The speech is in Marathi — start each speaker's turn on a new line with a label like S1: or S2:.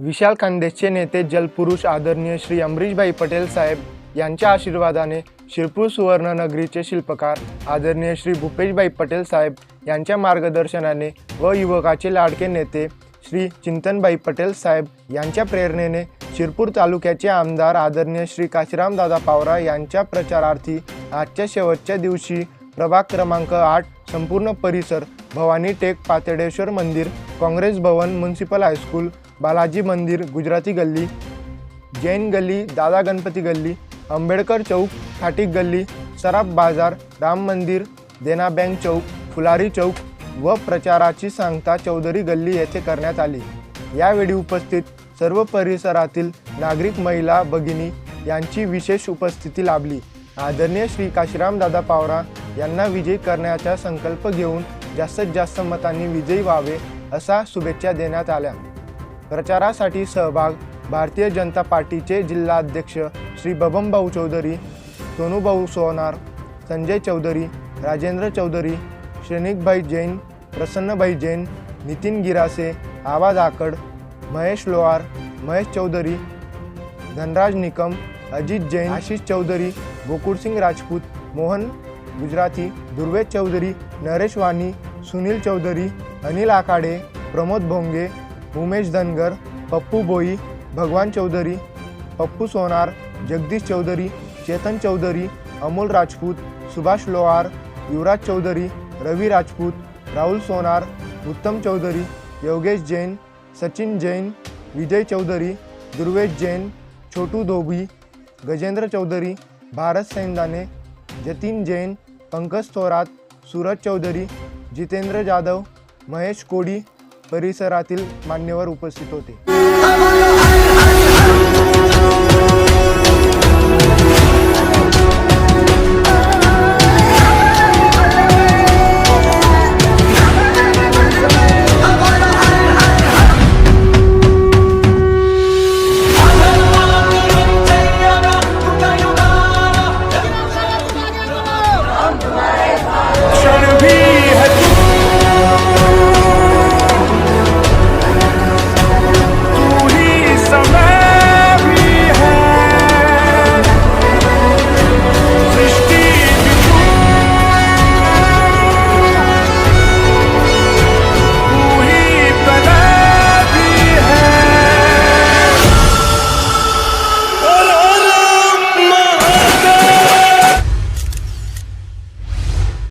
S1: विशाल खानदेशचे नेते जलपुरुष आदरणीय श्री अमरीशभाई पटेल साहेब यांच्या आशीर्वादाने शिरपूर सुवर्णनगरीचे शिल्पकार आदरणीय श्री भूपेशभाई पटेल साहेब यांच्या मार्गदर्शनाने व युवकाचे लाडके नेते श्री चिंतनबाई पटेल साहेब यांच्या प्रेरणेने शिरपूर तालुक्याचे आमदार आदरणीय श्री काशीरामदादा पावरा यांच्या प्रचारार्थी आजच्या शेवटच्या दिवशी प्रभाग क्रमांक आठ संपूर्ण परिसर भवानी टेक पातेडेश्वर मंदिर Congress Bhavan municipal high school Balaji मंदिर गुजराती गल्ली जैन गल्ली दादा गणपती गल्ली आंबेडकर चौक फाटिक गल्ली सराफ बाजार राम मंदिर देना बँक चौक फुलारी चौक व प्रचाराची सांगता चौधरी गल्ली येथे करण्यात आली. यावेळी उपस्थित सर्व परिसरातील नागरिक महिला भगिनी यांची विशेष उपस्थिती लाभली. आदरणीय श्री काशीराम दादा पावरा यांना विजयी करण्याचा संकल्प घेऊन जास्तीत जास्त मतांनी विजयी व्हावे असा शुभेच्छा देण्यात आल्या. प्रचारासाठी सहभाग भारतीय जनता पार्टीचे जिल्हाध्यक्ष श्री बबनभाऊ चौधरी सोनूभाऊ सोनार संजय चौधरी राजेंद्र चौधरी श्रेनिकभाई जैन प्रसन्नभाई जैन नितीन गिरासे आवाज आकड महेश लोहार महेश चौधरी धनराज निकम अजित जैन आशिष चौधरी गोकुळसिंग राजपूत मोहन गुजराती दुर्वेद चौधरी नरेश वाणी सुनील चौधरी अनिल आखाडे प्रमोद भोंगे उमेश धनगर पप्पू बोई भगवान चौधरी पप्पू सोनार जगदीश चौधरी चेतन चौधरी अमोल राजपूत सुभाष लोहार युवराज चौधरी रवी राजपूत राहुल सोनार उत्तम चौधरी योगेश जैन सचिन जैन विजय चौधरी दुर्वेश जैन छोटू धोबी गजेंद्र चौधरी भारत सैंदाने जतीन जैन पंकज थोरात सूरज चौधरी जितेंद्र जाधव महेश कोडी परिसरातील मान्यवर उपस्थित होते.